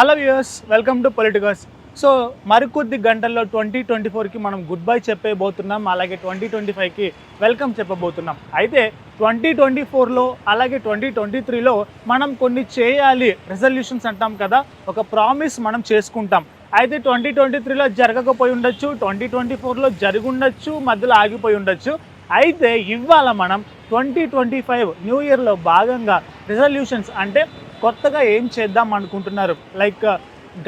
Hello viewers welcome to politicals. So మరికొద్ది గంటల్లో twenty twenty ఫోర్కి మనం గుడ్ బై చెప్పబోతున్నాం అలాగే ట్వంటీ ట్వంటీ ఫైవ్కి వెల్కమ్ చెప్పబోతున్నాం. అయితే ట్వంటీ ట్వంటీ ఫోర్లో అలాగే ట్వంటీ ట్వంటీ త్రీలో మనం కొన్ని చేయాలి రెజల్యూషన్స్ అంటాం కదా ఒక ప్రామిస్ మనం చేసుకుంటాం. అయితే ట్వంటీ ట్వంటీ త్రీలో జరగకపోయి ఉండొచ్చు ట్వంటీ ట్వంటీ ఫోర్లో జరిగి ఉండొచ్చు మధ్యలో ఆగిపోయి ఉండొచ్చు. అయితే ఇవాళ మనం ట్వంటీ ట్వంటీ ఫైవ్ న్యూ ఇయర్లో భాగంగా రిజల్యూషన్స్ అంటే కొత్తగా ఏం చేద్దాం అనుకుంటున్నారు? లైక్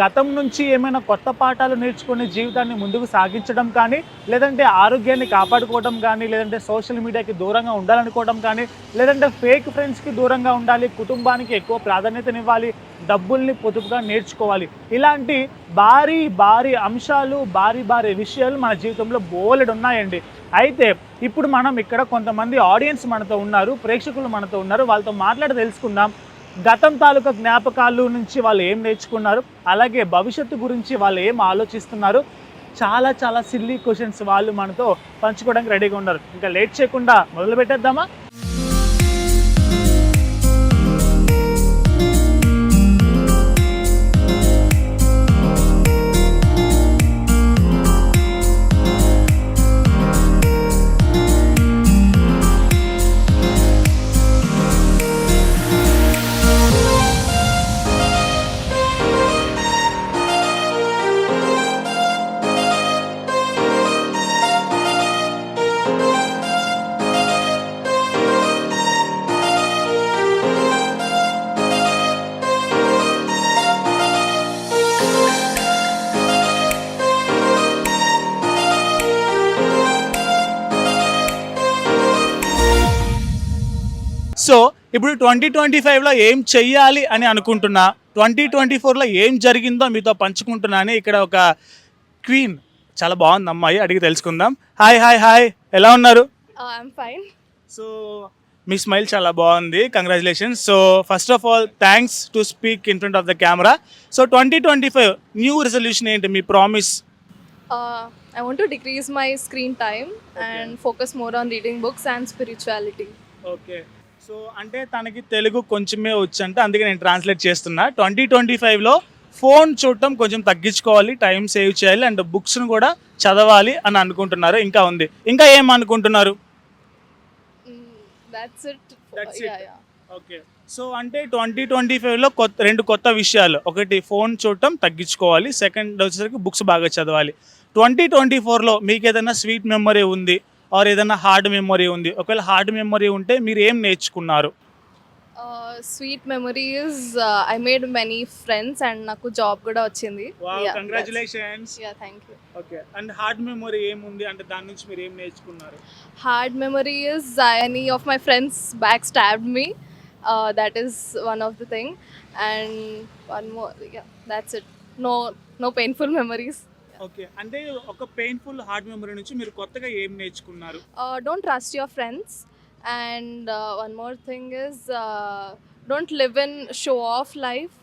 గతం నుంచి ఏమైనా కొత్త పాఠాలు నేర్చుకుని జీవితాన్ని ముందుకు సాగించడం కానీ లేదంటే ఆరోగ్యాన్ని కాపాడుకోవడం కానీ లేదంటే సోషల్ మీడియాకి దూరంగా ఉండాలనుకోవడం కానీ లేదంటే ఫేక్ ఫ్రెండ్స్కి దూరంగా ఉండాలి కుటుంబానికి ఎక్కువ ప్రాధాన్యతనివ్వాలి డబ్బుల్ని పొదుపుగా నేర్చుకోవాలి. ఇలాంటి భారీ భారీ అంశాలు భారీ భారీ విషయాలు మన జీవితంలో బోలెడు ఉన్నాయండి. అయితే ఇప్పుడు మనం ఇక్కడ కొంతమంది ఆడియన్స్ మనతో ఉన్నారు ప్రేక్షకులు మనతో ఉన్నారు వాళ్ళతో మాట్లాడి తెలుసుకుందాం. గతం తాలూకా జ్ఞాపకాలు నుంచి వాళ్ళు ఏం నేర్చుకున్నారు అలాగే భవిష్యత్తు గురించి వాళ్ళు ఏం ఆలోచిస్తున్నారు చాలా చాలా సిల్లీ క్వశ్చన్స్ వాళ్ళు మనతో పంచుకోవడానికి రెడీగా ఉన్నారు. ఇంకా లేట్ చేయకుండా మొదలు పెట్టేద్దామా ఇప్పుడు ట్వంటీ ట్వంటీ ఫైవ్లో ఏం చెయ్యాలి అని అనుకుంటున్నా ట్వంటీ ట్వంటీ ఫోర్లో ఏం జరిగిందో మీతో పంచుకుంటున్నాను ఇక్కడ ఒక క్వీన్. చాలా బాగుంది అమ్మాయి అడిగి తెలుసుకుందాం. Hi hi hi. ఎలా ఉన్నారు? ఫైన్ సో మీ స్మైల్ చాలా బాగుంది. Congratulations so first of all thanks to speak in front of the camera so twenty twenty five new resolution ఏంటి? మీ promise I want to decrease my screen time and focus more on reading books and spirituality okay so అంటే తనకి తెలుగు కొంచెమే వచ్చంటే అందుకే నేను translate చేస్తున్నా. Twenty twenty ఫైవ్లో phone చూడటం కొంచెం తగ్గించుకోవాలి టైం సేవ్ చేయాలి అండ్ బుక్స్ను కూడా చదవాలి అని అనుకుంటున్నారు. ఇంకా ఉంది. ఇంకా ఏం అనుకుంటున్నారు. ఓకే సో అంటే ట్వంటీ ట్వంటీ ఫైవ్లో కొత్త రెండు కొత్త విషయాలు. ఒకటి ఫోన్ చూడటం తగ్గించుకోవాలి సెకండ్ వచ్చేసరికి బుక్స్ బాగా చదవాలి. ట్వంటీ ట్వంటీ ఫోర్లో మీకు ఏదైనా స్వీట్ మెమరీ ఉంది? ఆర్ ఏదైనా హార్డ్ మెమరీ ఉంది. ఒకవేళ హార్డ్ మెమరీ ఉంటే మీరు ఏం నేర్చుకున్నారు? Sweet memories I made many friends and నాకు జాబ్ కూడా వచ్చింది. Congratulations yeah thank you okay and hard memory ఏముంది? అంటే దాని నుంచి మీరు ఏం నేర్చుకున్నారు? Hard memory is any of my friends back stabbed me that is one of the thing and one more yeah that's it no no painful memories okay. అంటే ఒక painful heart memory మీరు కొత్తగా ఏం నేర్చుకున్నారు? Don't trust your friends and one more thing is don't live in show off life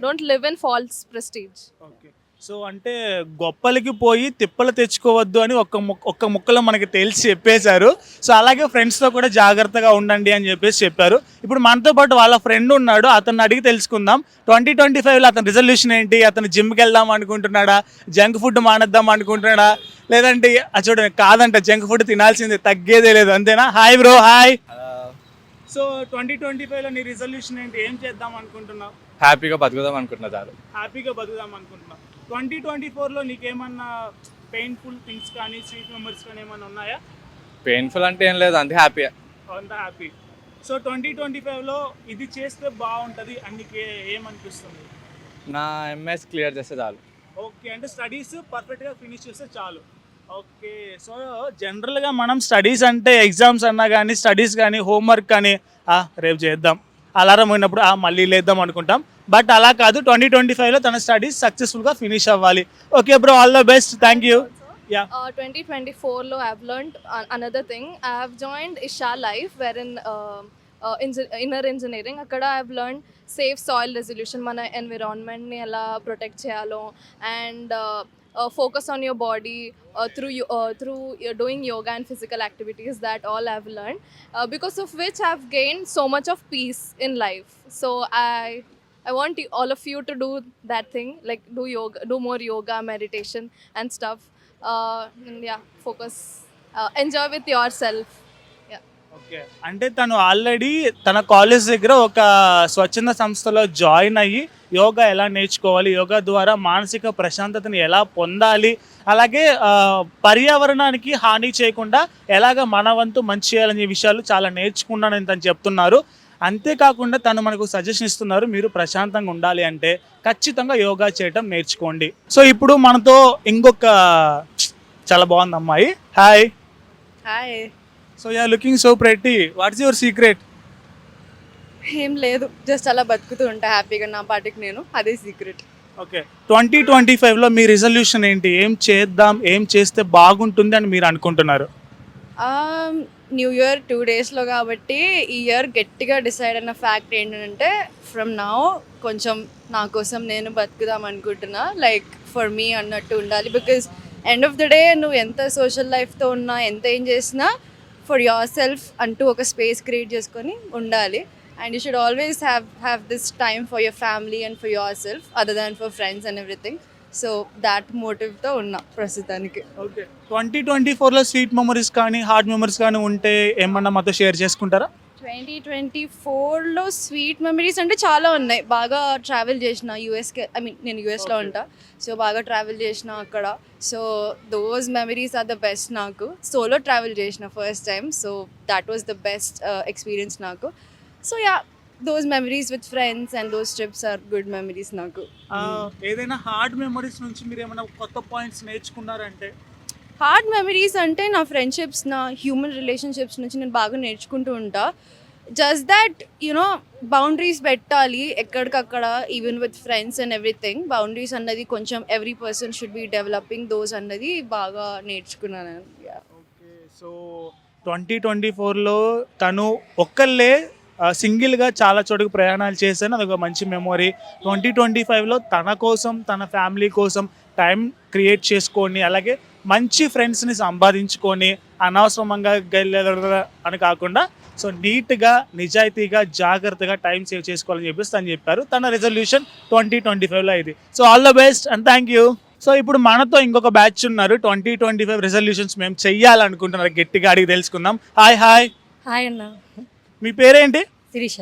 don't live in false prestige okay so అంటే గొప్పలకి పోయి తిప్పలు తెచ్చుకోవద్దు అని ఒక్క ఒక్క ముక్కలో మనకి తెలిసి చెప్పేశారు. సో అలాగే ఫ్రెండ్స్తో కూడా జాగ్రత్తగా ఉండండి అని చెప్పేసి చెప్పారు. ఇప్పుడు మనతో పాటు వాళ్ళ ఫ్రెండ్ ఉన్నాడు అతన్ని అడిగి తెలుసుకుందాం. ట్వంటీ ట్వంటీ ఫైవ్లో అతని రిజల్యూషన్ ఏంటి? అతను జిమ్కి వెళ్దాం అనుకుంటున్నాడా? Junk food మానేద్దాం అనుకుంటున్నాడా? లేదంటే చూడండి కాదంట జంక్ ఫుడ్ తినాల్సిందే తగ్గేదే లేదు అంతేనా? Hi bro hi so twenty twenty ఫైవ్లో నీ రిజల్యూషన్ ఏంటి? ఏం చేద్దాం అనుకుంటున్నావు? హ్యాపీగా బతుకుదాం అనుకుంటున్నా చాలు. హ్యాపీగా బతుకుదాం అనుకుంటున్నాం ట్వంటీ ట్వంటీ ఫోర్లో నీకేమన్నా పెయిన్ఫుల్ థింగ్స్ కానీ స్వీట్ మెమరీస్ కానీ ఏమన్నా ఉన్నాయా? పెయిన్ఫుల్ అంటే ఏం లేదు అంతే హ్యాపీ అంత హ్యాపీ సో ట్వంటీ ట్వంటీ ఫైవ్లో ఇది చేస్తే బాగుంటుంది అని నీకు ఏమనిపిస్తుంది? నా ఎంఎస్ క్లియర్ చేస్తే చాలు. ఓకే అంటే స్టడీస్ పర్ఫెక్ట్గా ఫినిష్ చేస్తే చాలు. ఓకే సో జనరల్గా మనం స్టడీస్ అంటే ఎగ్జామ్స్ అన్నా కానీ స్టడీస్ కానీ హోంవర్క్ కానీ "ఆ, రేపు చేద్దాం. అలారం పోయినప్పుడు "ఆ, మళ్ళీ లేద్దాం అనుకుంటాం. బట్ అలా కాదు ట్వంటీ ట్వంటీ ఫైవ్లో తన స్టడీస్ సక్సెస్ఫుల్గా ఫినిష్ అవ్వాలి. Okay bro all the best thank you yeah twenty 2024 lo i've another thing I thing. I have joined isha life wherein uh, uh, engi- inner engineering. అక్కడ i've safe soil resolution మన ఎన్విరాన్మెంట్ని ఎలా protect చేయాలో and focus on your body through through doing yoga and physical activities that all have learn because of which have gain so much of peace in life so I want want all of you to do that thing, like do yoga, do more yoga, meditation, and stuff. Uh, and yeah, focus, uh, enjoy with yourself. Okay అంటే తను already తన college దగ్గర ఒక స్వచ్ఛంద సంస్థలో join అయ్యి యోగా ఎలా నేర్చుకోవాలి యోగా ద్వారా మానసిక ప్రశాంతతను ఎలా పొందాలి అలాగే పర్యావరణానికి హాని చేయకుండా ఎలాగ మన వంతు మంచి చేయాలనే విషయాలు చాలా నేర్చుకున్నానని తను చెప్తున్నారు అంతేకాకుండా తను మనకు సజెషన్ ఇస్తున్నారు మీరు ప్రశాంతంగా ఉండాలి అంటే ఖచ్చితంగా యోగా చేయటం నేర్చుకోండి. సో ఇప్పుడు మనతో ఇంకొక చాలా బాగుంది అమ్మాయి. Hi hi so yeah looking so pretty what's your secret ఏం లేదు జస్ట్ అలా బతుకుతూ ఉంటా హ్యాపీగా నా పాటికి నేను అదే సీక్రెట్ ఓకే ట్వంటీ ట్వంటీ ఫైవ్లో మీ రిజల్యూషన్ ఏంటి? ఏం చేద్దాం ఏం చేస్తే బాగుంటుంది అని మీరు అనుకుంటున్నారు? న్యూ ఇయర్ టూ డేస్లో కాబట్టి ఈ ఇయర్ గట్టిగా డిసైడ్ అయిన ఫ్యాక్ట్ ఏంటంటే ఫ్రమ్ నౌ కొంచెం నా కోసం నేను బతుకుదాం అనుకుంటున్నా. లైక్ ఫర్ మీ అన్నట్టు ఉండాలి. Because end of the day నువ్వు ఎంత సోషల్ లైఫ్తో ఉన్నా ఎంత ఏం చేసినా ఫర్ యువర్ సెల్ఫ్ అంటూ ఒక స్పేస్ క్రియేట్ చేసుకొని ఉండాలి. And you should always have have this time for your family and for yourself other than for friends and everything so that మోటివ్తో ఉన్నా ప్రస్తుతానికి. ఓకే ట్వంటీ ట్వంటీ ఫోర్లో స్వీట్ మెమరీస్ కానీ hard memories కానీ ఉంటే ఏమన్నా మాతో షేర్ చేసుకుంటారా? ట్వంటీ ట్వంటీ ఫోర్లో స్వీట్ మెమరీస్ అంటే చాలా ఉన్నాయి. బాగా ట్రావెల్ చేసిన యూఎస్కి ఐ మీన్ నేను యూఎస్లో. ఉంటా. సో బాగా ట్రావెల్ చేసిన అక్కడ. So those memories are the best నాకు. సోలో ట్రావెల్ చేసిన first time so that was the best experience నాకు. So yeah those memories with friends and those trips are good memories నాకు. ఏదైనా హార్డ్ మెమరీస్ నుంచి మీరు ఏమైనా కొత్త పాయింట్స్ నేర్చుకున్నారంటే? హార్డ్ మెమరీస్ అంటే నా ఫ్రెండ్షిప్స్ నా హ్యూమన్ రిలేషన్షిప్స్ నుంచి నేను బాగా నేర్చుకుంటూ ఉంటా. జస్ట్ దాట్ యునో బౌండరీస్ పెట్టాలి ఎక్కడికక్కడ even with friends and everything boundaries అన్నది కొంచెం every person should be developing those అన్నది బాగా నేర్చుకున్నాను. Yeah. Okay so twenty twenty ఫోర్లో తను ఒక్కళ్ళే సింగిల్గా చాలా చోటుకు ప్రయాణాలు చేశాను. అదొక మంచి మెమొరీ. ట్వంటీ ట్వంటీ ఫైవ్లో తన కోసం తన ఫ్యామిలీ కోసం టైం క్రియేట్ చేసుకొని అలాగే మంచి ఫ్రెండ్స్ని సంపాదించుకొని అనవసరంగా గెలదా అని కాకుండా సో నీట్గా నిజాయితీగా జాగ్రత్తగా టైం సేవ్ చేసుకోవాలని చెప్పేసి తను చెప్పారు. తన రెజల్యూషన్ ట్వంటీ ట్వంటీ ఫైవ్లో ఇది so all the best and thank you. So ఇప్పుడు మనతో ఇంకొక బ్యాచ్ ఉన్నారు. ట్వంటీ ట్వంటీ ఫైవ్ రెజల్యూషన్స్ మేము చెయ్యాలనుకుంటున్నారు. గట్టిగా అడిగి తెలుసుకుందాం. Hi hi. హాయ్ అన్న. మీ పేరేంటి? శిరీష.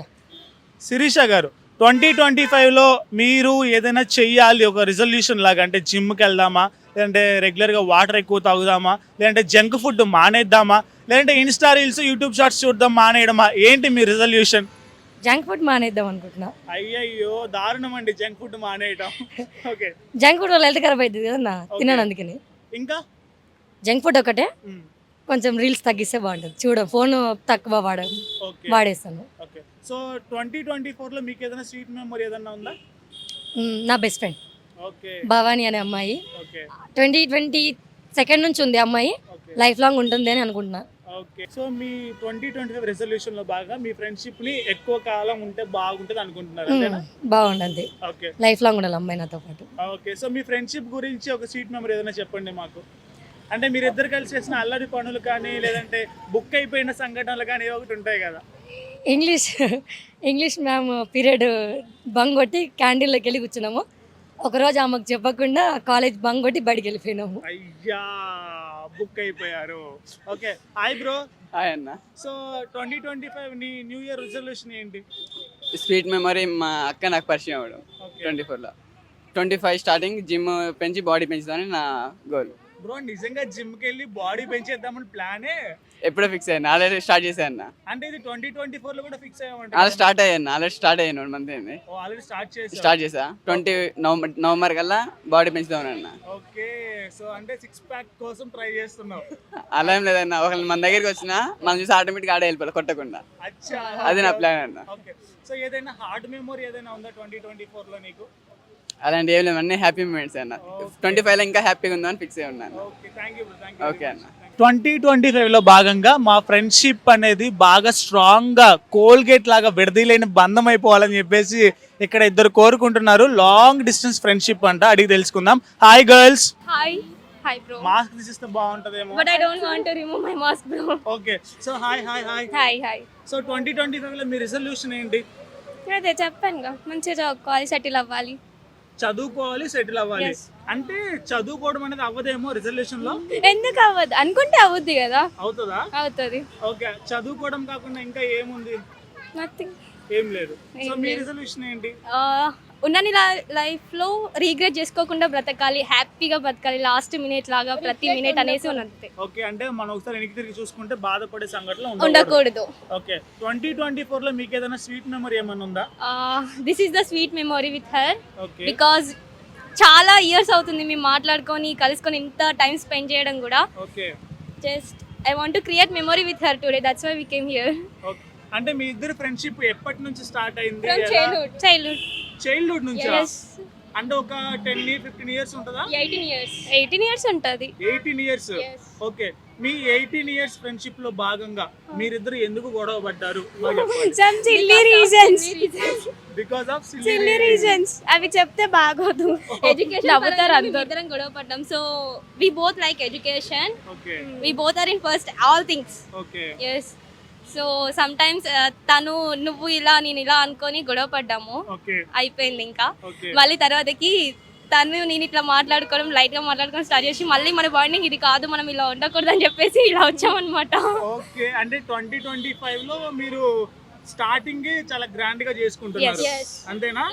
శిరీష గారు. ట్వంటీ ట్వంటీ ఫైవ్లో మీరు ఏదైనా చెయ్యాలి ఒక రిజల్యూషన్ లాగా అంటే జిమ్కి వెళ్దామా లేదంటే రెగ్యులర్గా వాటర్ ఎక్కువ తాగుదామా లేదంటే జంక్ ఫుడ్ మానేద్దామా లేదంటే ఇన్స్టా రీల్స్ యూట్యూబ్ షార్ట్స్ చూడదాం మానేయడమా? ఏంటి మీ రిజల్యూషన్ జంక్ ఫుడ్ మానేద్దాం అనుకుంటున్నా. అయ్యయ్యో దారుణం అండి జంక్ ఫుడ్ మానేయటం. ఓకే జంక్ ఫుడ్ వల్ల హెల్త్ ఖరాబ్ అవుతుంది Okay. తిన్నాను అందుకని. ఇంకా? జంక్ ఫుడ్ ఒకటే. మ్, కొంచెం రీల్స్ తగ్గిస్తే బాగుంటుంది. చూడ ఫోన్ తక్కువ వాడ వాడేస్తాను. ఓకే. సో ట్వంటీ ట్వంటీ ఫోర్లో మీకు ఏదైనా స్వీట్ మెమరీ ఏదైనా ఉందా? నా బెస్ట్ ఫ్రెండ్. ఓకే. భవానీ అనే అమ్మాయి. ట్వంటీ ట్వంటీ సెకండ్ నుంచి ఉంది అమ్మాయి. లైఫ్ లాంగ్ ఉంటుంది అని అనుకుంటున్నా. ఓకే. సో మీ ట్వంటీ ట్వంటీ ఫైవ్ రెజల్యూషన్లో భాగంగా మీ ఫ్రెండ్షిప్ని ఎక్కువ కాలం ఉంటే బాగుంటుంది అనుకుంటున్నారు బాగుంటుంది. ఓకే. లైఫ్ లాంగ్ ఉండాలి అమ్మాయి నాతో పాటు. ఓకే. సో మీ ఫ్రెండ్షిప్ గురించి ఒక స్వీట్ మెమరీ ఏదైనా చెప్పండి మాకు. అంటే మీరు ఇద్దరు కలిసి చేసిన అల్లరి పనులు కానీ లేదంటే బుక్ అయిపోయిన సంఘటనలు కానీ ఏవో ఒకటి ఉంటాయి కదా. English English ma'am period bunk కొట్టి క్యాంటీన్లోకి వెళ్ళి కూర్చున్నాము. ఒకరోజు ఆమెకు చెప్పకుండా కాలేజ్ బంగ్ కొట్టి బయటికి వెళ్ళిపోయినాము. అయ్యా బుక్ అయిపోయారు. Okay hi bro. హాయ్ అన్న. సో ట్వంటీ ట్వంటీ ఫైవ్ నీ న్యూ ఇయర్ రిజల్యూషన్ ఏంటి? స్వీట్ మెమరీ మా అక్క నాకు పరిచయం అవ్వడం ట్వంటీ ఫోర్లో. ట్వంటీ ఫైవ్ స్టార్టింగ్ జిమ్ పెంచి బాడీ పెంచుదామని నా గోల్. బ్రో నిజంగా జిమ్కి వెళ్ళి బాడీ పెంచేద్దామని ప్లానే. ఎప్పుడో ఫిక్స్ అయ్యాను. ఆల్రెడీ స్టార్ట్ చేశాను అంటే ఇది ట్వంటీ ట్వంటీ ఫోర్లో కూడా ఫిక్స్ ఆల్రెడీ అయ్యామంటే స్టార్ట్ అయ్యాను. ఆల్రెడీ స్టార్ట్ అయ్యాను. వన్ మంత్ అయింది. ఆల్రెడీ స్టార్ట్ చేసి స్టార్ట్ చేసా ట్వంటీ నవంబర్ నవంబర్ కల్లా బాడీ పెంచుదామని అన్న. ఓకే సో అంటే సిక్స్ ప్యాక్ కోసం ట్రై చేస్తున్నావు. అలా ఏం లేదన్న. ఒకళ్ళు మన దగ్గరికి వచ్చినా మనం చూసి ఆటోమేటిక్ ఆడే వెళ్ళిపోవాలి కొట్టకుండా. అచ్చా. అది నా ప్లాన్ అన్న. ఓకే. సో ఏదైనా హార్డ్ మెమొరీ ఏదైనా ఉందా ట్వంటీ ట్వంటీ ఫోర్లో నీకు? అలాంటి ఏం లేవు. అన్నీ హ్యాపీ మూమెంట్స్ అన్న. ట్వంటీ ఫైవ్లో ఇంకా హ్యాపీగా ఉందని ఫిక్స్ అయ్యి ఉన్నాను okay thank you thank okay అన్న. ట్వంటీ ట్వంటీ ఫైవ్లో భాగంగా మా ఫ్రెండ్షిప్ అనేది బాగా స్ట్రాంగ్గా కోల్గేట్ లాగా విడదీలేని బంధం అయిపోవాలని చెప్పేసి ఇక్కడ ఇద్దరు కోరుకుంటున్నారు. లాంగ్ డిస్టెన్స్ ఫ్రెండ్షిప్ అంట. అడిగి తెలుసుకుందాం. Hi girls Hi. Hi, bro. Mask తీసిస్తే బాగుంటదేమో. But I don't want to remove my mask, bro. Okay so hi hi hi Hi, hi. So twenty twenty ఫైవ్లో మీ రిజల్యూషన్ ఏంటి? అదే చెప్పాను మంచిగా చదువుకోవాలి సెటిల్ అవ్వాలి. చదువుకోవాలి సెటిల్ అవ్వాలి. Yes. అంటే చదువుకోవడం అనేది అవ్వదేమో రిజల్యూషన్లో? ఎందుకు అవ్వదు? అనుకుంటే అవుద్ది కదా. అవుతుందా? అవుతుంది. ఓకే. చదువుకోవడం కాకుండా ఇంకా ఏముంది? నథింగ్ ఏం లేదు. సో మీ లేదు. రిజల్యూషన్ ఏంటి? ఉన్నని లైఫ్లో రీగ్రెట్ చేసుకోకుండా బ్రతకాలి హ్యాపీగా బతకాలి లాస్ట్ మినిట్ లాగా ప్రతి మినిట్ అనేసి ఉన్నది. ఓకే అంటే మనం ఒకసారి వెనక్కి తిరిగి చూసుకుంటే బాధపడే సంఘటనలు ఉండకూడదు. ఉండకూడదు. ఓకే ట్వంటీ ట్వంటీ ఫోర్లో మీకు ఏదైనా స్వీట్ మెమరీ ఏమైనా ఉందా? This is the sweet memory with her okay. Because చాలా ఇయర్స్ అవుతుంది మేము మాట్లాడుకొని కలుసుకొని ఇంత టైం స్పెండ్ చేయడం కూడా. Okay. Just I want to create memory with her today that's why we came here okay. అంటే మీ ఇద్దరు ఫ్రెండ్షిప్ ఎప్పటి నుంచి స్టార్ట్ అయింది చైల్డ్హుడ్ చైల్డ్హుడ్ నుంచి? ఎస్ అంటే ఒక టెన్ ఫిఫ్టీన్ ఇయర్స్ ఉంటుందా? ఎయిటీన్ ఇయర్స్ ఎయిటీన్ ఇయర్స్ ఉంటుంది. Eighteen years. ఓకే మీ ఎయిటీన్ ఇయర్స్ ఫ్రెండ్షిప్లో భాగంగా మీరిద్దరు ఎందుకు గొడవ పడ్డారు? Some silly reasons because of silly reasons అవి చెప్తే బాగోదు. ఎడ్యుకేషన్ నవ్వుతారు అందరూ. ఇద్దరం గొడవ పడ్డాం. So we both like education okay we both are in first all things okay yes so sometimes తను నువ్వు ఇలా నేను ఇలా అనుకొని గొడవ పడ్డాము. అయిపోయింది ఇంకా. మళ్ళీ తర్వాతకి తను నేను ఇట్లా మాట్లాడుకోవడం లైట్గా మాట్లాడుకోవడం స్టార్ట్ చేసి మళ్ళీ మన బాండింగ్ ఇది కాదు మనం ఇలా ఉండకూడదు అని చెప్పేసి ఇలా వచ్చామన్నమాట. ఓకే. అంటే ట్వంటీ ట్వంటీ ఫైవ్లో మీరు స్టార్టింగ్ చాలా గ్రాండ్గా చేసుకుంటున్నారు. అంతేనా.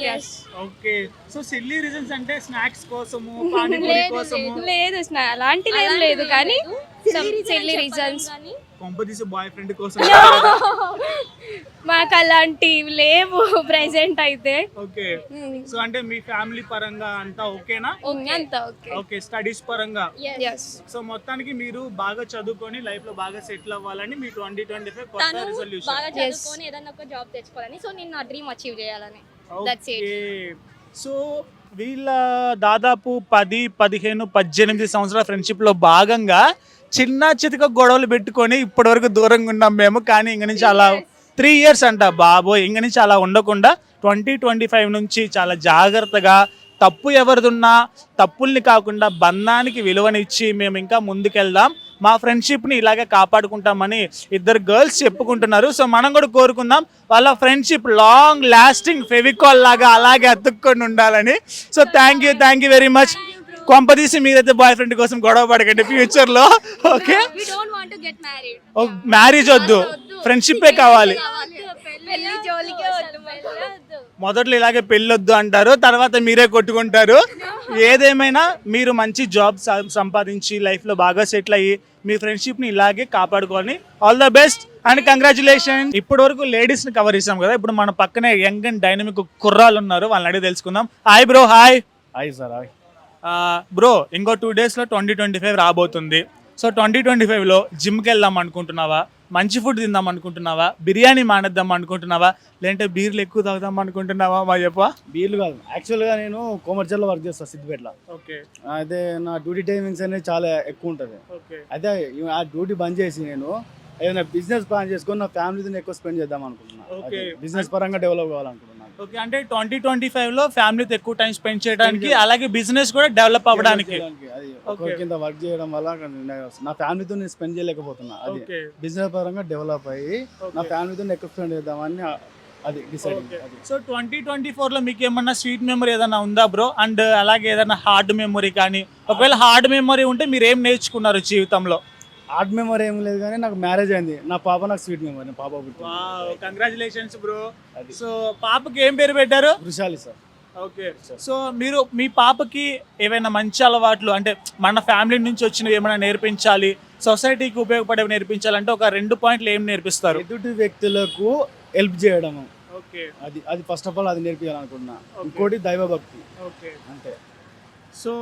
ఓకే. సో సిల్లీ రీజన్స్ అంటే స్నాక్స్ కోసము పానీపూరి కోసము? లేదు అలాంటిది ఏం లేదు. కానీ సిల్లీ రీజన్స్ కొంపదీసి బాయ్ ఫ్రెండ్ కోసం మాకు అలాంటివి లేవు ప్రెసెంట్ అయితే. ఓకే. సో అంటే మీ ఫ్యామిలీ పరంగా అంతా ఓకేనా? అంత ఓకే. ఓకే స్టడీస్ పరంగా? ఎస్ సో మొత్తానికి మీరు బాగా చదువుకొని లైఫ్లో బాగా సెటిల్ అవ్వాలని మీ ట్వంటీ ట్వంటీ ఫైవ్ కొత్త రిజల్యూషన్ బాగా చదువుకొని ఏదైనా ఒక జాబ్ తెచ్చుకోవాలని సో నేను నా డ్రీమ్ అచీవ్ చేయాలని. సో వీళ్ళ దాదాపు పది పదిహేను పద్దెనిమిది సంవత్సరాల ఫ్రెండ్షిప్లో భాగంగా చిన్న చితక గొడవలు పెట్టుకొని ఇప్పటి వరకు దూరంగా ఉన్నాం మేము కానీ ఇంక నుంచి అలా త్రీ ఇయర్స్ అంట బాబోయ్ ఇంక నుంచి అలా ఉండకుండా ట్వంటీ ట్వంటీ ఫైవ్ నుంచి చాలా జాగ్రత్తగా తప్పు ఎవరిదున్నా తప్పుల్ని కాకుండా బంధానికి విలువనిచ్చి మేము ఇంకా ముందుకెళ్దాం. మా ఫ్రెండ్షిప్ని ఇలాగే కాపాడుకుంటామని ఇద్దరు గర్ల్స్ చెప్పుకుంటున్నారు. సో మనం కూడా కోరుకుందాం వాళ్ళ ఫ్రెండ్షిప్ లాంగ్ లాస్టింగ్ ఫెవికాల్ లాగా అలాగే అతుక్కొని ఉండాలని. So thank you thank you very much. కొంపదీసి మీరైతే బాయ్ ఫ్రెండ్ కోసం గొడవ పడకండి ఫ్యూచర్లో okay we don't want to get married marriage వద్దు. ఫ్రెండ్షిప్పే కావాలి. పెళ్ళి జోలికే వద్దు వద్దు మొదట్లో ఇలాగే పెళ్ళొద్దు అంటారు తర్వాత మీరే కొట్టుకుంటారు. ఏదేమైనా మీరు మంచి జాబ్ స- సంపాదించి లైఫ్లో బాగా సెటిల్ అయ్యి మీ ఫ్రెండ్షిప్ని ఇలాగే కాపాడుకోవాలని all the best and congratulation ఇప్పటి వరకు లేడీస్ని కవర్ చేసాం కదా ఇప్పుడు మన పక్కనే యంగ్ అండ్ డైనమిక్ కుర్రాలు ఉన్నారు వాళ్ళని అడిగి తెలుసుకుందాం. Hi bro hi hi sir hi bro ఇంకో టూ డేస్లో ట్వంటీ ట్వంటీ ఫైవ్ రాబోతుంది. సో ట్వంటీ ట్వంటీ ఫైవ్లో జిమ్కి వెళ్దాం అనుకుంటున్నావా? మంచి ఫుడ్ తిందాం అనుకుంటున్నావా? బిర్యానీ మానేద్దాం అనుకుంటున్నావా? లేదంటే బీర్లు ఎక్కువ తాగుదాం అనుకుంటున్నావా? మా చెప్పా. బీర్లు కాదు. యాక్చువల్గా నేను కోమర్షియల్లో వర్క్ చేస్తాను సిద్దిపేటలో. ఓకే అయితే నా డ్యూటీ టైమింగ్స్ అనేది చాలా ఎక్కువ ఉంటుంది. అయితే ఆ డ్యూటీ బంద్ చేసి నేను ఏదైనా బిజినెస్ ప్లాన్ చేసుకొని నా ఫ్యామిలీతో ఎక్కువ స్పెండ్ చేద్దాం అనుకుంటున్నా. Okay. బిజినెస్ పరంగా డెవలప్ కావాలనుకుంటున్నాను ఓకే అంటే ట్వంటీ ట్వంటీ ఫైవ్లో ఫ్యామిలీతో ఎక్కువ టైం స్పెండ్ చేయడానికి అలాగే బిజినెస్ కూడా డెవలప్ అవ్వడానికి. కింద వర్క్ చేయడం వల్ల నా ఫ్యామిలీతో నేను స్పెండ్ చేయలేకపోతున్నా అది బిజినెస్ పరంగా డెవలప్ అయ్యి నా ఫ్యామిలీతో ఎక్కువ స్పెండ్ చేద్దామని అది డిసైడ్ సో ట్వంటీ ట్వంటీ ఫోర్లో మీకు ఏమన్నా స్వీట్ మెమరీ ఏదైనా ఉందా బ్రో అండ్ అలాగే ఏదైనా హార్డ్ మెమరీ కానీ ఒకవేళ హార్డ్ మెమరీ ఉంటే మీరు ఏం నేర్చుకున్నారు జీవితంలో? ఆర్ట్ మెమరీ ఏం లేదు కానీ నాకు మ్యారేజ్ అయింది. నా పాప నాకు స్వీట్ మెమరీ పాప కంగ్రాచులేషన్స్ బ్రో సో పాపకి ఏం పేరు పెట్టారు? వృషాలి సార్. ఓకే సో మీరు మీ పాపకి ఏవైనా మంచి అలవాట్లు అంటే మన ఫ్యామిలీ నుంచి వచ్చినవి ఏమైనా నేర్పించాలి సొసైటీకి ఉపయోగపడేవి నేర్పించాలంటే ఒక రెండు పాయింట్లు ఏం నేర్పిస్తారు? ఎదుటి వ్యక్తులకు హెల్ప్ చేయడం ఓకే అది అది ఫస్ట్ ఆఫ్ ఆల్ అది నేర్పించాలనుకుంటున్నా. ఇంకోటి దైవభక్తి. ఓకే అంతే. సో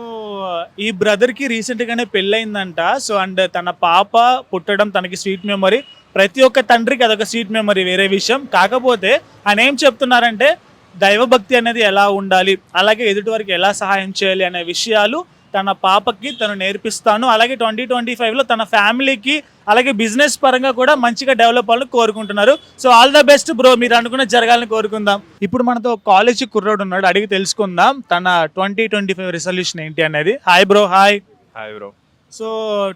ఈ బ్రదర్కి రీసెంట్గానే పెళ్ళయిందంట. సో అండ్ తన పాప పుట్టడం తనకి స్వీట్ మెమరీ. ప్రతి ఒక్క తండ్రికి అదొక స్వీట్ మెమరీ వేరే విషయం. కాకపోతే ఆయన ఏం చెప్తున్నారంటే దైవభక్తి అనేది ఎలా ఉండాలి? అలాగే ఎదుటి వారికి ఎలా సహాయం చేయాలి? అనే విషయాలు తన పాపకి తను నేర్పిస్తాను. అలాగే ట్వంటీ ట్వంటీ ఫైవ్లో తన ఫ్యామిలీకి అలాగే బిజినెస్ పరంగా కూడా మంచిగా డెవలప్ అవ్వాలని కోరుకుంటున్నారు. So all the best bro మీరు అనుకున్న జరగాలని కోరుకుందాం. ఇప్పుడు మనతో కాలేజీ కుర్రోడు ఉన్నాడు అడిగి తెలుసుకుందాం. తన ట్వంటీ ట్వంటీ ఫైవ్ రిజల్యూషన్ ఏంటి అనేది. Hi bro hi hi bro so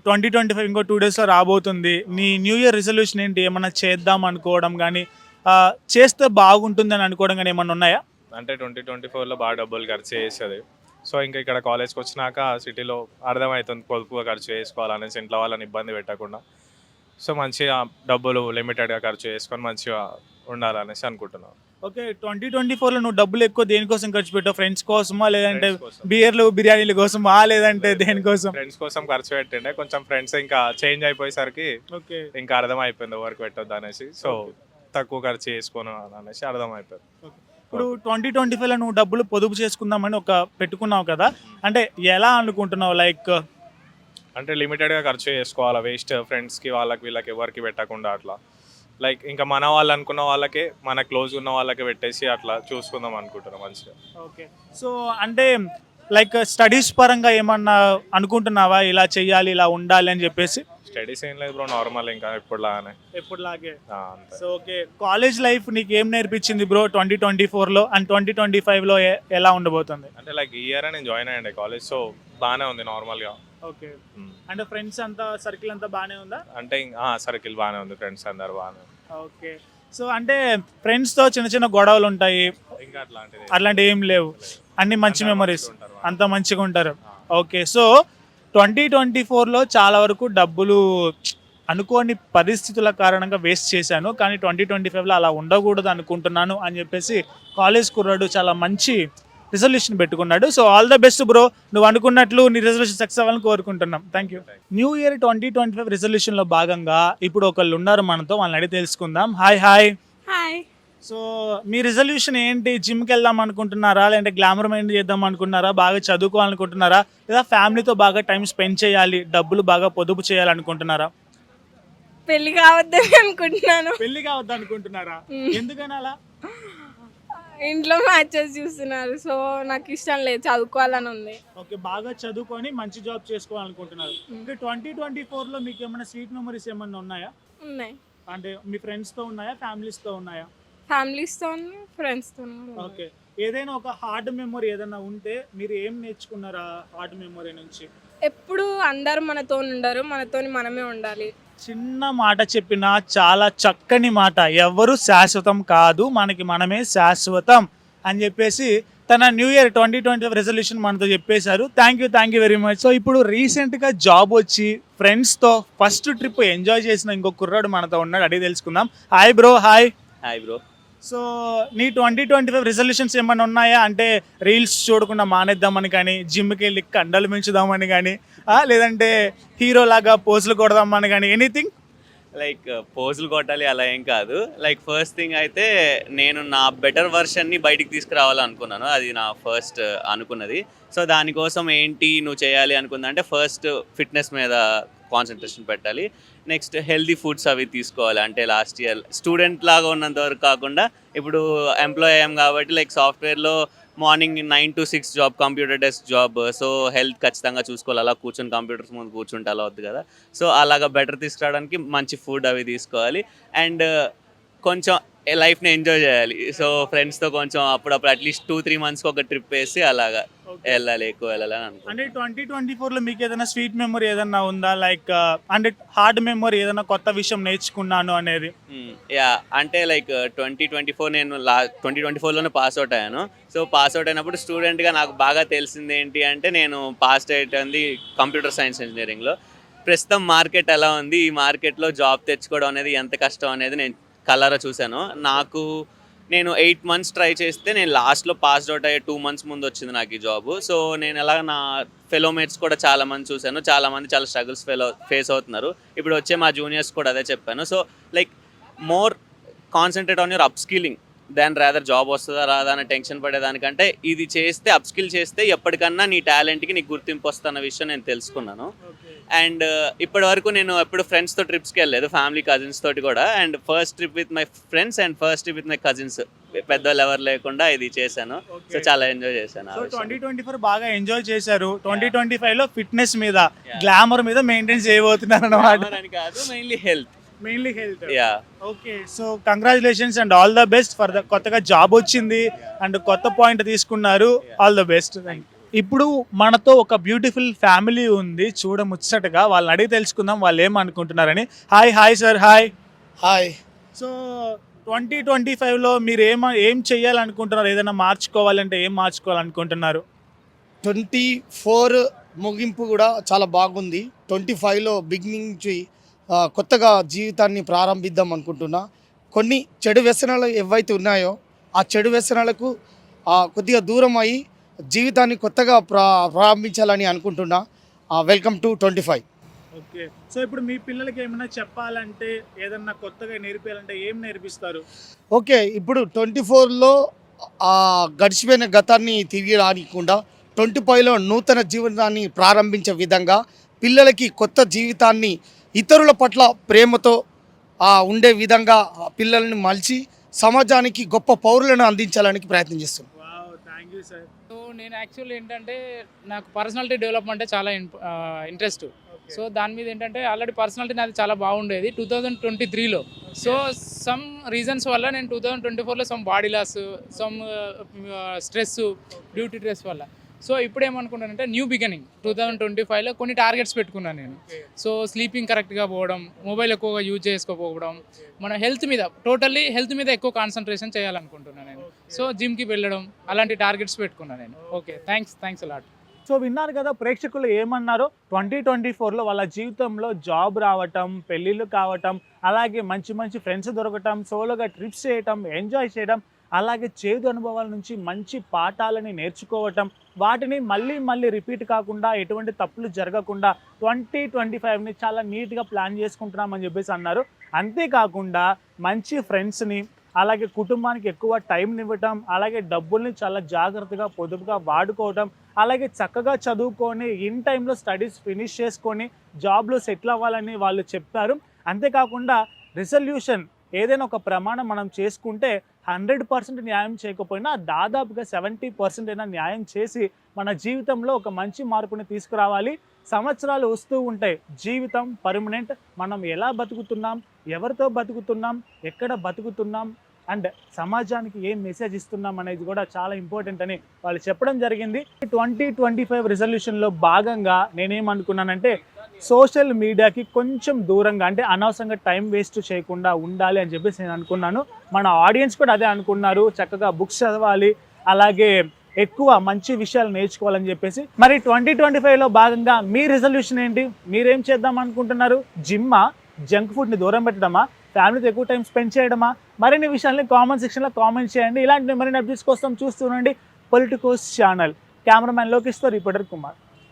twenty twenty five ఇంకో టూ డేస్లో రాబోతుంది. నీ న్యూ ఇయర్ రిజల్యూషన్ ఏంటి? ఏమన్నా చేద్దాం అనుకోవడం కానీ చేస్తే బాగుంటుందని అనుకోవడం కానీ ఏమన్నా ఉన్నాయా? అంటే ట్వంటీ ట్వంటీ ఫోర్లో బాగా డబ్బులు ఖర్చు చేసేది. సో ఇంకా ఇక్కడ కాలేజ్కి వచ్చినాక సిటీలో అర్థమవుతుంది పొదుపుగా ఖర్చు చేసుకోవాలనేసి ఇంట్లో వాళ్ళని ఇబ్బంది పెట్టకుండా. సో మంచిగా డబ్బులు లిమిటెడ్గా ఖర్చు చేసుకొని మంచిగా ఉండాలనేసి అనుకుంటున్నాను ఓకే ట్వంటీ ట్వంటీ ఫోర్లో నువ్వు డబ్బులు ఎక్కువ దేనికోసం ఖర్చు పెట్టావు? ఫ్రెండ్స్ కోసమా లేదంటే బియర్లు బిర్యానీల కోసమా లేదంటే దేనికోసం? ఫ్రెండ్స్ కోసం ఖర్చు పెట్టిండే. కొంచెం ఫ్రెండ్స్ ఇంకా చేంజ్ అయిపోయేసరికి ఓకే. ఇంకా అర్థం అయిపోయింది వర్క్ పెట్టొద్దు అనేసి. సో తక్కువ ఖర్చు చేసుకోను అనేసి అర్థం అయిపోయింది ఇప్పుడు ట్వంటీ ట్వంటీ ఫైవ్లో నువ్వు డబ్బులు పొదుపు చేసుకుందామని ఒక పెట్టుకున్నావు కదా. అంటే ఎలా అనుకుంటున్నావు? లైక్ అంటే లిమిటెడ్గా ఖర్చు చేసుకోవాలి? వేస్ట్ ఫ్రెండ్స్కి వాళ్ళకి వీళ్ళకి ఎవరికి పెట్టకుండా అట్లా? లైక్ ఇంకా మన వాళ్ళు అనుకున్న వాళ్ళకే మన క్లోజ్ ఉన్న వాళ్ళకి పెట్టేసి అట్లా చూసుకుందాం అనుకుంటున్నాం మంచిగా. ఓకే సో అంటే లైక్ స్టడీస్ పరంగా ఏమన్నా అనుకుంటున్నావా? ఇలా చెయ్యాలి ఇలా ఉండాలి అని చెప్పేసి? స్టడీస్ ఏం లేదు బ్రో నార్మల్ ఇంకా ఇప్పుడులాగానే. ఆ, అంతే. So okay. కాలేజ్ లైఫ్ నీకు ఏం నేర్పించింది బ్రో ట్వంటీ ట్వంటీ ఫోర్లో? అండ్ ట్వంటీ ట్వంటీ ఫైవ్లో ఎలా ఉండబోతుంది? అంటే లైక్ ఈ ఇయర్ నేను జాయిన్ అయ్యండి కాలేజ్ సో బాగానే ఉంది నార్మల్గా ఓకే. అంటే ఫ్రెండ్స్ అంతా సర్కిల్ అంతా బాగానే ఉందా? అంటే సర్కిల్ బాగానే ఉంది ఫ్రెండ్స్ అందరు బాగానే ఉంది. ఓకే. సో అంటే ఫ్రెండ్స్తో చిన్న చిన్న గొడవలు ఉంటాయి. ఇంకా అట్లాంటిది అట్లాంటివి ఏం లేవు. అన్ని మంచి అందరూ మెమరీస్ ఉంటారు. అంత మంచిగా ఉంటారు. ఆ. ఓకే. సో ట్వంటీ ట్వంటీ ఫోర్లో చాలా వరకు డబ్బులు అనుకోని పరిస్థితుల కారణంగా వేస్ట్ చేశాను. కానీ ట్వంటీ ట్వంటీ ఫైవ్లో అలా ఉండకూడదు అనుకుంటున్నాను అని చెప్పేసి కాలేజ్ కుర్రాడు చాలా మంచి రిజల్యూషన్ పెట్టుకున్నాడు. So all the best bro. నువ్వు అనుకున్నట్లు నీ రిజల్యూషన్ సక్సెస్ అవ్వాలని కోరుకుంటున్నాం. Thank you new year twenty twenty five రిజల్యూషన్లో భాగంగా ఇప్పుడు ఒకళ్ళు ఉన్నారు మనతో. వాళ్ళని అడిగి తెలుసుకుందాం. హాయ్ హాయ్ హాయ్ సో మీ రిజల్యూషన్ ఏంటి? జిమ్కి వెళ్దాం అనుకుంటున్నారా? లేదంటే గ్లామర్ మైండ్ చేద్దాం అనుకుంటున్నారా? బాగా చదువుకోవాలనుకుంటున్నారా? లేదా ఫ్యామిలీతో బాగా టైం స్పెండ్ చేయాలి డబ్బులు బాగా పొదుపు చేయాలనుకుంటున్నారా? పెళ్ళి కావద్దని అనుకుంటున్నాను. పెళ్ళి కావద్దు అనుకుంటున్నారా ఎందుకని అలా? ఇంట్లో మ్యాచెస్ చూస్తున్నారు. సో నాకు ఇష్టం లేదు చదువుకోవాలని ఉంది. ఓకే బాగా చదువుకొని మంచి జాబ్ చేసుకోవాలనుకుంటున్నారు. ఇంకా ట్వంటీ ట్వంటీ ఫోర్లో మీకు ఏమైనా స్వీట్ మెమరీస్ ఏమైనా ఉన్నాయా? ఉన్నాయి. అంటే మీ ఫ్రెండ్స్తో ఉన్నాయా ఫ్యామిలీస్తో ఉన్నాయా? ఫ్యామిలీస్తో ఫ్రెండ్స్తో ఓకే. ఏదైనా ఒక హార్డ్ మెమరీ ఏదైనా ఉంటే మీరు ఏం నేర్చుకున్నారా హార్డ్ మెమరీ నుంచి? ఎప్పుడు అందరు మనతో ఉండరు మనతోని మనమే ఉండాలి. చిన్న మాట చెప్పిన చాలా చక్కని మాట. ఎవరు శాశ్వతం కాదు మనకి మనమే శాశ్వతం అని చెప్పేసి తన new year twenty twenty resolution మనతో చెప్పేశారు. Thank you thank you very much so ఇప్పుడు రీసెంట్గా జాబ్ వచ్చి ఫ్రెండ్స్తో ఫస్ట్ ట్రిప్ ఎంజాయ్ చేసిన ఇంకో కుర్రాడు మనతో ఉన్నాడు అడిగి తెలుసుకుందాం. Hi bro hi hi bro so నీ ట్వంటీ ట్వంటీ ఫైవ్ రిజల్యూషన్స్ ఏమైనా ఉన్నాయా? అంటే రీల్స్ చూడకుండా మానేద్దామని కానీ జిమ్కి వెళ్ళి కండలు పెంచుదామని కానీ లేదంటే హీరోలాగా పోజులు కొడదామని కానీ ఎనీథింగ్ లైక్ పోజులు కొట్టాలి అలా ఏం కాదు. లైక్ ఫస్ట్ థింగ్ అయితే నేను నా బెటర్ వర్షన్ని బయటికి తీసుకురావాలనుకున్నాను అది నా ఫస్ట్ uh, అనుకున్నది. సో దానికోసం ఏంటి నువ్వు చేయాలి అనుకుందా అంటే ఫస్ట్ ఫిట్నెస్ మీద కాన్సన్ట్రేషన్ పెట్టాలి. నెక్స్ట్ హెల్దీ ఫుడ్స్ అవి తీసుకోవాలి. అంటే లాస్ట్ ఇయర్ స్టూడెంట్ లాగా ఉన్నంత వరకు కాకుండా ఇప్పుడు ఎంప్లాయ్ అయ్యాం కాబట్టి లైక్ సాఫ్ట్వేర్లో morning nine to six job computer desk job so health ఖచ్చితంగా చూసుకోవాలి. అలా కూర్చొని కంప్యూటర్స్ ముందు కూర్చుంటే అలా వద్దు కదా. సో అలాగా బెటర్ తీసుకురావడానికి మంచి ఫుడ్ అవి తీసుకోవాలి. అండ్ uh, కొంచెం లైఫ్ని ఎంజాయ్ చేయాలి. సో ఫ్రెండ్స్తో కొంచెం అప్పుడప్పుడు అట్లీస్ట్ టూ త్రీ మంత్స్కి ఒక ట్రిప్ వేసి అలాగా వెళ్ళాలి ఎక్కువ వెళ్ళాలని అంటే అనుకుంటున్నాను. ట్వంటీ ట్వంటీ ఫోర్లో మీకు ఏదైనా స్వీట్ మెమరీ ఏదైనా ఉందా? లైక్ అంటే హార్డ్ మెమరీ ఏదైనా కొత్త విషయం నేర్చుకున్నాను అనేది? యా అంటే లైక్ ట్వంటీ ట్వంటీ ఫోర్ నేను లా ట్వంటీ ట్వంటీ ఫోర్లోనే పాస్ అవుట్ అయ్యాను. సో పాస్ అవుట్ అయినప్పుడు స్టూడెంట్గా నాకు బాగా తెలిసింది ఏంటి అంటే నేను పాస్ అయ్యేది కంప్యూటర్ సైన్స్ ఇంజనీరింగ్లో ప్రస్తుతం మార్కెట్ ఎలా ఉంది? ఈ మార్కెట్లో జాబ్ తెచ్చుకోవడం అనేది ఎంత కష్టం అనేది నేను కలరా చూశాను. నాకు నేను ఎయిట్ మంత్స్ ట్రై చేస్తే నేను లాస్ట్లో పాస్డ్ అవుట్ అయ్యే టూ మంత్స్ ముందు వచ్చింది నాకు ఈ జాబ్. సో నేను ఎలా నా ఫెలోమేట్స్ కూడా చాలామంది చూశాను. చాలామంది చాలా స్ట్రగుల్స్ ఫెలో ఫేస్ అవుతున్నారు. ఇప్పుడు వచ్చే మా జూనియర్స్ కూడా అదే చెప్పాను. So like more concentrate on your upskilling దాని రాదర్ జాబ్ వస్తుందా రాదా అనే టెన్షన్ పడేదానికంటే ఇది చేస్తే అప్ స్కిల్ చేస్తే ఎప్పటికన్నా నీ టాలెంట్కి నీకు గుర్తింపు వస్తున్న విషయం నేను తెలుసుకున్నాను. అండ్ ఇప్పటి వరకు నేను ఎప్పుడు ఫ్రెండ్స్తో ట్రిప్స్కి వెళ్ళలేదు ఫ్యామిలీ కజిన్స్ తోటి కూడా. And first trip with my friends and first trip with my cousins పెద్దవాళ్ళు ఎవరు లేకుండా ఇది చేశాను. సో చాలా ఎంజాయ్ చేశాను. ట్వంటీ ట్వంటీ ఫోర్ బాగా ఎంజాయ్ చేశారు. ట్వంటీ ట్వంటీ ఫైవ్లో ఫిట్నెస్ మీద గ్లామర్ మీద మెయింటైన్ చేయబోతున్నారు అనమాట Glamour అని కాదు mainly health mainly health yeah okay so congratulations and all the best for the కొత్తగా జాబ్ వచ్చింది అండ్ కొత్త పాయింట్ తీసుకున్నారు. ఆల్ ద బెస్ట్ ఇప్పుడు మనతో ఒక బ్యూటిఫుల్ ఫ్యామిలీ ఉంది. చూడ ముచ్చటగా వాళ్ళని అడిగి తెలుసుకుందాం. వాళ్ళు ఏమనుకుంటున్నారని. Hi hi sir hi hi so twenty twenty ఫైవ్లో మీరు ఏం ఏం చేయాలనుకుంటున్నారు ఏదైనా మార్చుకోవాలంటే ఏం మార్చుకోవాలనుకుంటున్నారు? ట్వంటీ ఫోర్ ముగింపు కూడా చాలా బాగుంది. ట్వంటీ ఫైవ్లో బిగినింగ్ నుంచి కొత్తగా జీవితాన్ని ప్రారంభిద్దాం అనుకుంటున్నా. కొన్ని చెడు వ్యసనాలు ఏవైతే ఉన్నాయో ఆ చెడు వ్యసనాలకు కొద్దిగా దూరం అయ్యి జీవితాన్ని కొత్తగా ప్రా ప్రారంభించాలని అనుకుంటున్నా. Welcome to twenty five. Okay. So ఇప్పుడు మీ పిల్లలకి ఏమైనా చెప్పాలంటే ఏదన్నా కొత్తగా నేర్పించాలంటే ఏం నేర్పిస్తారు? ఓకే. ఇప్పుడు ట్వంటీ ఫోర్లో గడిచిపోయిన గతాన్ని తిరిగి రానికుండా ట్వంటీ ఫైవ్లో నూతన జీవితాన్ని ప్రారంభించే విధంగా పిల్లలకి కొత్త జీవితాన్ని ఇతరుల పట్ల ప్రేమతో ఆ, ఉండే విధంగా పిల్లల్ని మలిచి సమాజానికి గొప్ప పౌరులను అందించాలని ప్రయత్నం చేస్తున్నాం. Wow thank you sir so నేను యాక్చువల్ ఏంటంటే నాకు పర్సనాలిటీ డెవలప్మెంట్ అంటే చాలా ఇంట్రెస్ట్ సో దాని మీద ఏంటంటే ఆల్రెడీ పర్సనాలిటీ నాది చాలా బాగుండేది టూ థౌజండ్ ట్వంటీ త్రీలో సో సమ్ రీజన్స్ వల్ల నేను టూ థౌజండ్ ట్వంటీ ఫోర్లో some body loss some stress duty stress వల్ల. సో ఇప్పుడు ఏమనుకుంటానంటే new beginning two thousand twenty ఫైవ్లో కొన్ని టార్గెట్స్ పెట్టుకున్నాను నేను. సో స్లీపింగ్ కరెక్ట్గా పోవడం మొబైల్ ఎక్కువగా యూజ్ చేసుకోకపోవడం మన హెల్త్ మీద టోటల్లీ హెల్త్ మీద ఎక్కువ కాన్సన్ట్రేషన్ చేయాలనుకుంటున్నాను నేను. సో జిమ్కి వెళ్ళడం అలాంటి టార్గెట్స్ పెట్టుకున్నాను నేను. Okay thanks thanks a lot so విన్నారు కదా ప్రేక్షకులు ఏమన్నారో ట్వంటీ ట్వంటీ ఫోర్లో వాళ్ళ జీవితంలో జాబ్ రావటం పెళ్ళిళ్ళు కావటం అలాగే మంచి మంచి ఫ్రెండ్స్ దొరకటం సోలోగా ట్రిప్స్ చేయటం ఎంజాయ్ చేయడం అలాగే చేదు అనుభవాల నుంచి మంచి పాఠాలని నేర్చుకోవటం వాటిని మళ్ళీ మళ్ళీ రిపీట్ కాకుండా ఎటువంటి తప్పులు జరగకుండా ట్వంటీ ట్వంటీ ఫైవ్ని చాలా నీట్గా ప్లాన్ చేసుకుంటున్నామని చెప్పేసి అన్నారు. అంతేకాకుండా మంచి ఫ్రెండ్స్ని అలాగే కుటుంబానికి ఎక్కువ టైం ఇవ్వటం అలాగే డబ్బుల్ని చాలా జాగ్రత్తగా పొదుపుగా వాడుకోవటం అలాగే చక్కగా చదువుకొని ఇన్ టైంలో స్టడీస్ ఫినిష్ చేసుకొని జాబ్లో సెటిల్ అవ్వాలని వాళ్ళు చెప్పారు. అంతేకాకుండా రిజల్యూషన్ ఏదైనా ఒక ప్రమాణం మనం చేసుకుంటే హండ్రెడ్ పర్సెంట్ న్యాయం చేయకపోయినా దాదాపుగా సెవెంటీ పర్సెంట్ అయినా న్యాయం చేసి మన జీవితంలో ఒక మంచి మార్పుని తీసుకురావాలి. సంవత్సరాలు వస్తూ ఉంటాయి. జీవితం పర్మనెంట్. మనం ఎలా బతుకుతున్నాం? ఎవరితో బతుకుతున్నాం? ఎక్కడ బతుకుతున్నాం? అండ్ సమాజానికి ఏం మెసేజ్ ఇస్తున్నాం అనేది కూడా చాలా ఇంపార్టెంట్ అని వాళ్ళు చెప్పడం జరిగింది. ట్వంటీ ట్వంటీ ఫైవ్ రిజల్యూషన్లో భాగంగా నేనేమనుకున్నానంటే సోషల్ మీడియాకి కొంచెం దూరంగా అంటే అనవసరంగా టైం వేస్ట్ చేయకుండా ఉండాలి అని చెప్పేసి నేను అనుకున్నాను. మన ఆడియన్స్ కూడా అదే అనుకున్నారు. చక్కగా బుక్స్ చదవాలి అలాగే ఎక్కువ మంచి విషయాలు నేర్చుకోవాలని చెప్పేసి. మరి ట్వంటీ ట్వంటీ ఫైవ్లో భాగంగా మీ రిజల్యూషన్ ఏంటి? మీరేం చేద్దాం అనుకుంటున్నారు? జిమ్మా జంక్ ఫుడ్ని దూరం పెట్టడమా? ఫ్యామిలీతో ఎక్కువ టైం స్పెండ్ చేయడమా? మరిన్ని విషయాల్ని కామెంట్ సెక్షన్లో కామెంట్ చేయండి. ఇలాంటి మరిన్ని అప్డేట్స్ కోసం చూస్తుండండి Politicos channel. Cameraman లోకేష్తో reporter Kumar.